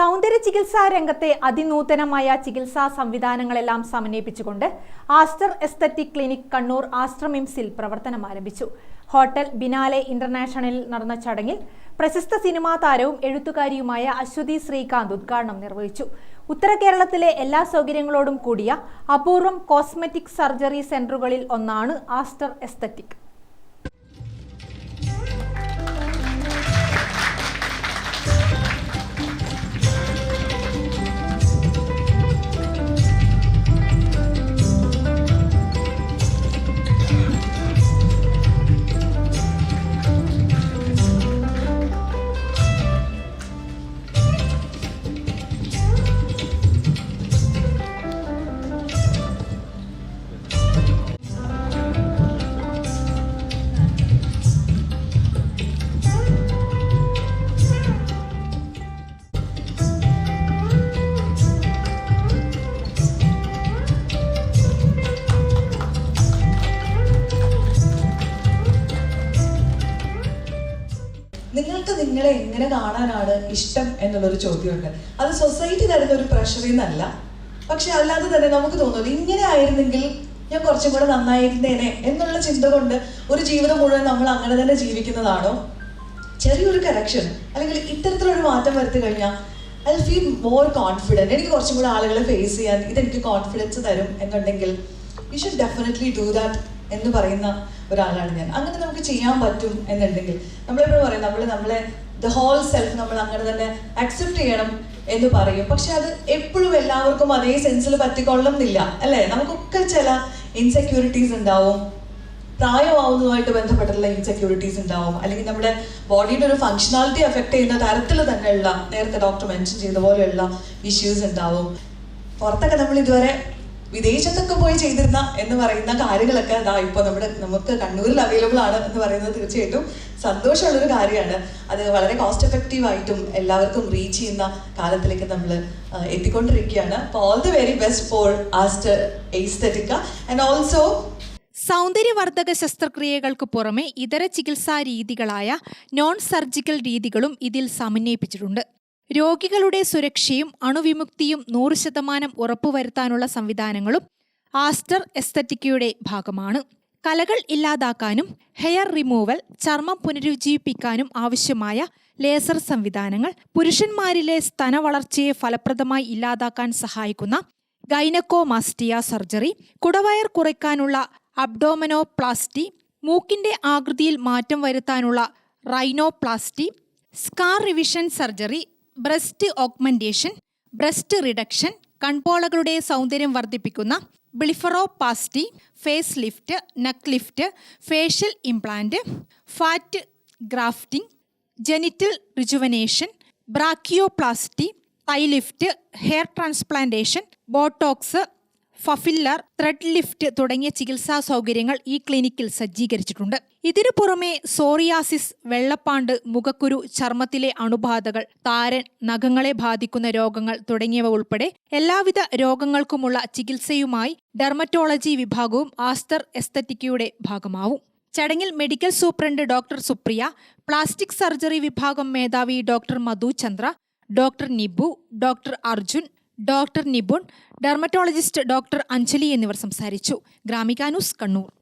സൗന്ദര്യ ചികിത്സാ രംഗത്തെ അതിനൂതനമായ ചികിത്സാ സംവിധാനങ്ങളെല്ലാം സമന്വയിപ്പിച്ചുകൊണ്ട് ആസ്റ്റർ എസ്തറ്റിക് ക്ലിനിക് കണ്ണൂർ ആസ്ട്രമിംസിൽ പ്രവർത്തനം ആരംഭിച്ചു. ഹോട്ടൽ ബിനാലെ ഇന്റർനാഷണലിൽ നടന്ന ചടങ്ങിൽ പ്രശസ്ത സിനിമാ താരവും എഴുത്തുകാരിയുമായ അശ്വതി ശ്രീകാന്ത് ഉദ്ഘാടനം നിർവഹിച്ചു. ഉത്തര കേരളത്തിലെ എല്ലാ സൗകര്യങ്ങളോടും കൂടിയ അപൂർവം കോസ്മെറ്റിക് സർജറി സെന്ററുകളിൽ ഒന്നാണ് ആസ്റ്റർ എസ്തറ്റിക്. നിങ്ങളെ എങ്ങനെ കാണാനാണ് ഇഷ്ടം എന്നുള്ളൊരു ചോദ്യമുണ്ട്. അത് സൊസൈറ്റി തരുന്ന ഒരു പ്രഷറിന്നല്ല പക്ഷെ അല്ലാതെ തന്നെ നമുക്ക് തോന്നുന്നു ഇങ്ങനെ ആയിരുന്നെങ്കിൽ ഞാൻ കുറച്ചും കൂടെ നന്നായിരുന്നേനെ എന്നുള്ള ചിന്ത കൊണ്ട് ഒരു ജീവിതം മുഴുവൻ നമ്മൾ അങ്ങനെ തന്നെ ജീവിക്കുന്നതാണോ? ചെറിയൊരു കറക്ഷൻ അല്ലെങ്കിൽ ഇത്തരത്തിലൊരു മാറ്റം വരുത്തി കഴിഞ്ഞാൽ ഐ ഫീൽ മോർ കോൺഫിഡന്റ് എനിക്ക് കുറച്ചും കൂടെ ആളുകളെ ഫേസ് ചെയ്യാൻ ഇതെനിക്ക് കോൺഫിഡൻസ് തരും എന്നുണ്ടെങ്കിൽ you should definitely do that എന്ന് പറയുന്ന ഒരാളാണ് ഞാൻ. അങ്ങനെ നമുക്ക് ചെയ്യാൻ പറ്റും എന്നുണ്ടെങ്കിൽ നമ്മളെപ്പോഴും പറയും നമ്മൾ നമ്മളെ ദ ഹോൾ സെൽഫ് നമ്മൾ അങ്ങനെ തന്നെ അക്സെപ്റ്റ് ചെയ്യണം എന്ന് പറയും. പക്ഷെ അത് എപ്പോഴും എല്ലാവർക്കും അതേ സെൻസിൽ പറ്റിക്കൊള്ളുന്നില്ല അല്ലേ? നമുക്കൊക്കെ ചില ഇൻസെക്യൂരിറ്റീസ് ഉണ്ടാവും. പ്രായമാവുന്നതുമായിട്ട് ബന്ധപ്പെട്ടിട്ടുള്ള ഇൻസെക്യൂരിറ്റീസ് ഉണ്ടാവും. അല്ലെങ്കിൽ നമ്മുടെ ബോഡിയുടെ ഒരു ഫങ്ഷണാലിറ്റി എഫക്ട് ചെയ്യുന്ന തരത്തിൽ തന്നെയുള്ള നേരത്തെ ഡോക്ടർ മെൻഷൻ ചെയ്ത പോലെയുള്ള ഇഷ്യൂസ് ഉണ്ടാവും. പുറത്തൊക്കെ നമ്മൾ ഇതുവരെ വിദേശത്തൊക്കെ പോയി ചെയ്തിരുന്ന എന്ന് പറയുന്ന കാര്യങ്ങളൊക്കെ അതാ ഇപ്പോൾ നമ്മുടെ നമുക്ക് കണ്ണൂരിൽ അവൈലബിൾ ആണ് എന്ന് പറയുന്നത് തീർച്ചയായിട്ടും സന്തോഷമുള്ളൊരു കാര്യമാണ്. അത് വളരെ കോസ്റ്റ് എഫക്റ്റീവ് ആയിട്ടും എല്ലാവർക്കും റീച്ച് ചെയ്യുന്ന കാലത്തിലേക്ക് നമ്മൾ എത്തിക്കൊണ്ടിരിക്കുകയാണ്. അപ്പോൾ all the very best for Aster Aesthetica and also സൗന്ദര്യവർദ്ധക ശസ്ത്രക്രിയകൾക്ക് പുറമെ ഇതര ചികിത്സാ രീതികളായ നോൺ സർജിക്കൽ രീതികളും ഇതിൽ സമന്വയിപ്പിച്ചിട്ടുണ്ട്. രോഗികളുടെ സുരക്ഷയും അണുവിമുക്തിയും നൂറ് ശതമാനം ഉറപ്പുവരുത്താനുള്ള സംവിധാനങ്ങളും ആസ്റ്റർ എസ്തറ്റിക്കയുടെ ഭാഗമാണ്. കലകൾ ഇല്ലാതാക്കാനും ഹെയർ റിമൂവൽ ചർമ്മം പുനരുജ്ജീവിപ്പിക്കാനും ആവശ്യമായ ലേസർ സംവിധാനങ്ങൾ പുരുഷന്മാരിലെ സ്തന വളർച്ചയെ ഫലപ്രദമായി ഇല്ലാതാക്കാൻ സഹായിക്കുന്ന ഗൈനക്കോമാസ്റ്റിയ സർജറി കുടവയർ കുറയ്ക്കാനുള്ള അബ്ഡോമനോപ്ലാസ്റ്റി മൂക്കിന്റെ ആകൃതിയിൽ മാറ്റം വരുത്താനുള്ള rhinoplasty scar revision surgery breast augmentation breast reduction കൺപോളകളുടെ സൗന്ദര്യം വർദ്ധിപ്പിക്കുന്ന blepharoplasty face lift neck lift facial implant fat grafting genital rejuvenation brachioplasty thigh lift hair transplantation Botox filler thread lift തുടങ്ങിയ ചികിത്സാ സൗകര്യങ്ങൾ ഈ ക്ലിനിക്കിൽ സജ്ജീകരിച്ചിട്ടുണ്ട്. ഇതിനു പുറമെ സോറിയാസിസ് വെള്ളപ്പാണ്ട് മുഖക്കുരു ചർമ്മത്തിലെ അണുബാധകൾ താരൻ നഖങ്ങളെ ബാധിക്കുന്ന രോഗങ്ങൾ തുടങ്ങിയവ ഉൾപ്പെടെ എല്ലാവിധ രോഗങ്ങൾക്കുമുള്ള ചികിത്സയുമായി ഡെർമറ്റോളജി വിഭാഗവും ആസ്തർ എസ്തറ്റിക്കയുടെ ഭാഗമാവും. ചടങ്ങിൽ medical superintendent doctor Supriya plastic surgery വിഭാഗം മേധാവി doctor Madhu Chandra doctor Nibu doctor Arjun doctor Nipun dermatologist doctor Anjali എന്നിവർ സംസാരിച്ചു. ഗ്രാമികാനൂസ് കണ്ണൂർ.